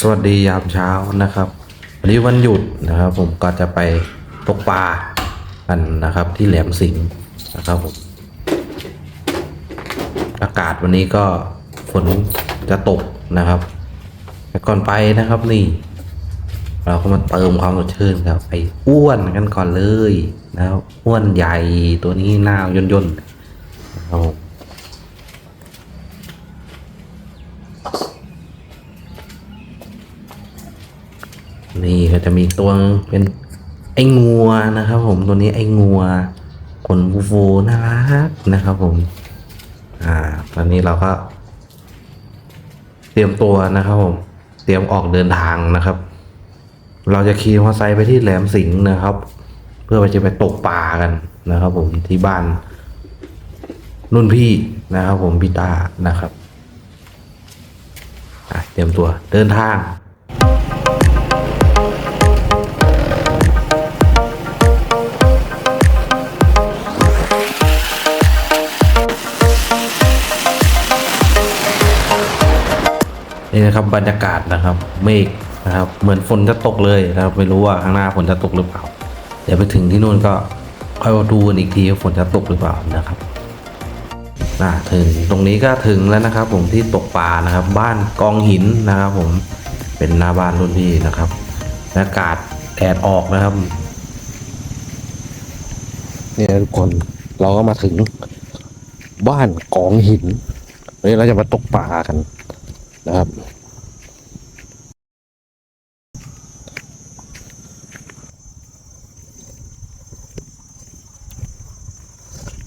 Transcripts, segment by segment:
สวัสดียามเช้านะครับ วันนี้วันหยุดนะครับ ผมก็จะไปตกปลากันนะครับ ที่แหลมสิงห์นะครับผมอากาศวันนี้ก็ฝนจะตกนะครับ แต่ก่อนไปนะครับนี่ เราก็มาเติมความสดชื่นครับไปอ้วนกันก่อนเลยนะครับอ้วนใหญ่ตัวนี้หน้าย่นย่นๆนะครับ นี่ก็จะมีตัวเป็นไอ้งัวนะครับ ผมตัวนี้ไอ้งัวขนฟูฟูๆน่ารักนะครับผม อ่า ตอนนี้เราก็ เตรียมตัวนะครับผม เตรียมออกเดินทางนะครับ เราจะขี่มอเตอร์ไซค์ไปที่แหลมสิงห์นะครับ เพื่อไปจะไปตกปลากันนะครับ ผมที่บ้าน รุ่นพี่นะครับ ผมพี่ตานะครับเตรียมตัวเดินทาง นี่นะครับบรรยากาศนะครับ เมฆนะครับ เหมือนฝนจะตกเลยนะครับไม่รู้ว่าข้างหน้าฝนจะตกหรือเปล่า เดี๋ยวไปถึงที่นู่นก็ค่อยมาดูกันอีกทีว่าฝนจะตกหรือเปล่านะครับน่าถึงตรงนี้ก็ถึงแล้วนะครับ ผมที่ตกปลานะครับ บ้านกองหินนะครับ ผมเป็นหน้าบ้านรุ่นพี่นะครับบรรยากาศแดดออกนะครับเนี่ยทุกคนเราก็มาถึงบ้านกองหินวันนี้เราจะมาตกปลากัน นะครับ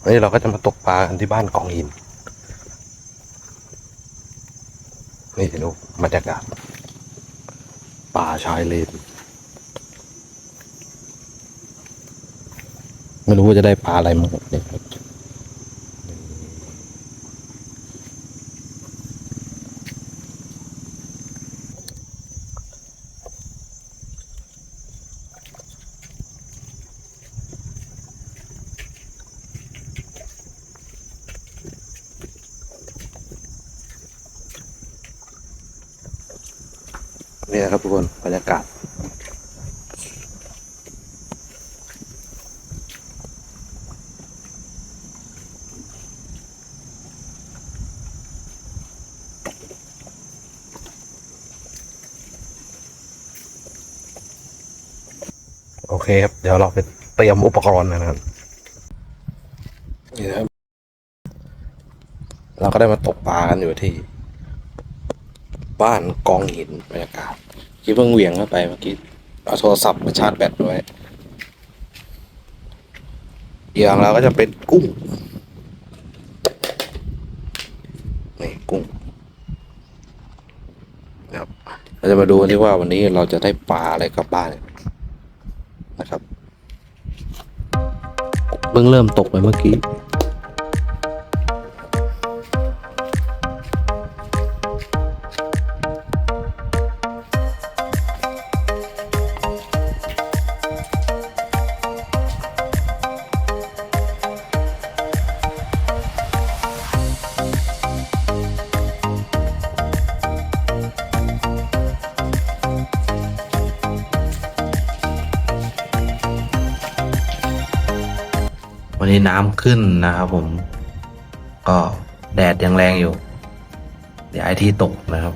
วันนี้เราก็จะมาตกปลากันที่บ้านกองหิน นี่ดูบรรยากาศป่าชายเลนไม่รู้ว่าจะได้ปลาอะไรมั้งเนี่ยครับ นี่นะครับทุกคนบรรยากาศโอเคครับ เดี๋ยวเราไปเตรียมอุปกรณ์นะครับนี่นะครับ เราก็ได้มาตกปลากันอยู่ที่ บ้านกองหินบรรยากาศที่เพิ่งเหวี่ยงเข้าไปเมื่อกี้เอาโทรศัพท์มาชาร์จแบตด้วยอีกอย่างเราก็จะเป็นกุ้งนี่กุ้งนะครับเราจะมาดูที่ว่าวันนี้เราจะได้ปลาอะไรกลับบ้านนะครับเพิ่งเริ่มตกไปเมื่อกี้ วันนี้น้ำขึ้นนะครับผม ก็แดดยังแรงอยู่ เดี๋ยวไอที่ตกนะครับ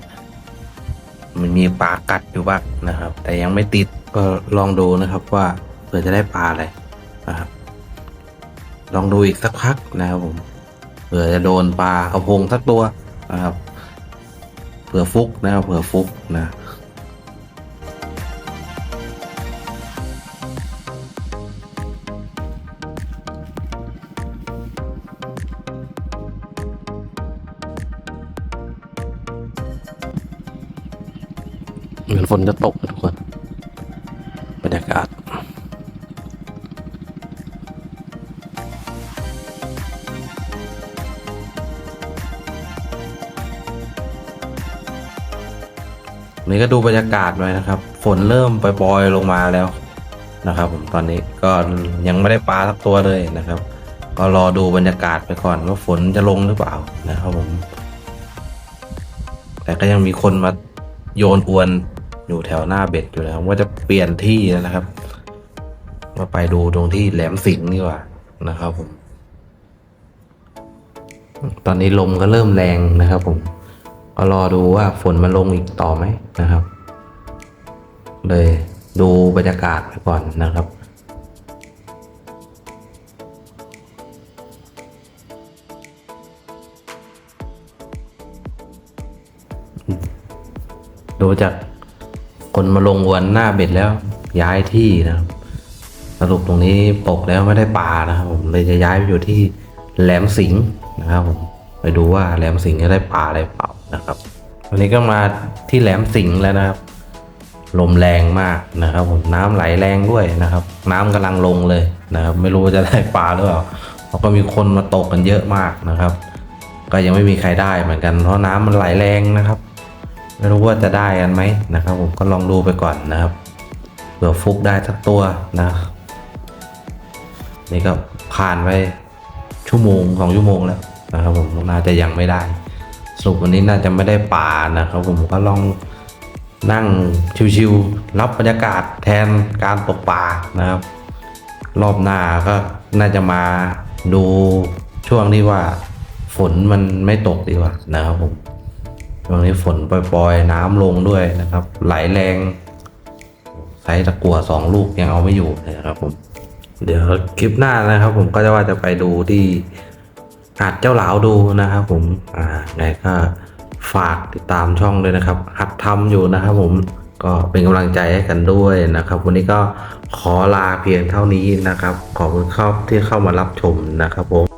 มันมีปลากัดอยู่บ้างนะครับ แต่ยังไม่ติดก็ลองดูนะครับว่าเผื่อจะได้ปลาอะไรนะครับ ลองดูอีกสักพักนะครับผมเผื่อจะโดนปลากระพงสักตัวนะครับ เผื่อฟุกนะครับเผื่อฟุกนะ อนฝนจะตกนะทุกคนบรรยากาศนี่ก็ดูบรรยากาศไว้นะครับ ฝนเริ่มปล่อยๆลงมาแล้วนะครับ ผมตอนนี้ก็ยังไม่ได้ปลาสักตัวเลยนะครับ ก็รอดูบรรยากาศไปก่อนว่าฝนจะลงหรือเปล่านะครับผม แต่ก็ยังมีคนมาโยนอวน อยู่แถวหน้าเบ็ดอยู่นะครับว่าจะเปลี่ยนที่แล้วนะครับ มาไปดูตรงที่แหลมสิงห์ดีกว่านะครับผม ตอนนี้ลมก็เริ่มแรงนะครับผมก็รอดูว่าฝนมันลงอีกต่อไหมนะครับ เลยดูบรรยากาศไปก่อนนะครับดูจาก คนมาลงอวนหน้าเบ็ดแล้ว ย้ายที่นะครับ สรุปตรงนี้ตกแล้วไม่ได้ปลานะครับผมเลยจะย้ายไปอยู่ที่แหลมสิงห์นะครับผมไปดูว่าแหลมสิงห์จะได้ปลาอะไรเปล่านะครับวันนี้ก็มาที่แหลมสิงห์แล้วนะครับ ลมแรงมากนะครับ ผมน้ำไหลแรงด้วยนะครับ น้ำกำลังลงเลยนะครับ ไม่รู้ว่าจะได้ปลาหรือเปล่าเพราะก็มีคนมาตกกันเยอะมากนะครับ ก็ยังไม่มีใครได้เหมือนกันเพราะน้ำมันไหลแรงนะครับ ไม่รู้ว่าจะได้กันไหมนะครับ ผมก็ลองดูไปก่อนนะครับเผื่อฟุกได้สักตัวนะ นี่ก็ผ่านไปชั่วโมงสองชั่วโมงแล้วนะครับผมน่าจะยังไม่ได้สรุปวันนี้น่าจะไม่ได้ป่านะครับ ผมก็ลองนั่งชิวๆรับบรรยากาศแทนการตกปลานะครับ รอบหน้าก็น่าจะมาดูช่วงที่ว่า ฝนมันไม่ตกดีกว่านะครับผม ช่วงนี้ฝนปล่อยๆ น้ำลงด้วยนะครับ ไหลแรงใช้ตะกั่วสองลูกยังเอาไม่อยู่เลยนะครับผม เดี๋ยวคลิปหน้านะครับ ผมก็จะว่าจะไปดูที่หาดเจ้าหลาวดูนะครับผม อ่าไงก็ฝากติดตามช่องด้วยนะครับ หัดทำอยู่นะครับผมก็เป็นกำลังใจให้กันด้วยนะครับ วันนี้ก็ขอลาเพียงเท่านี้นะครับ ขอบคุณครับที่เข้ามารับชมนะครับผม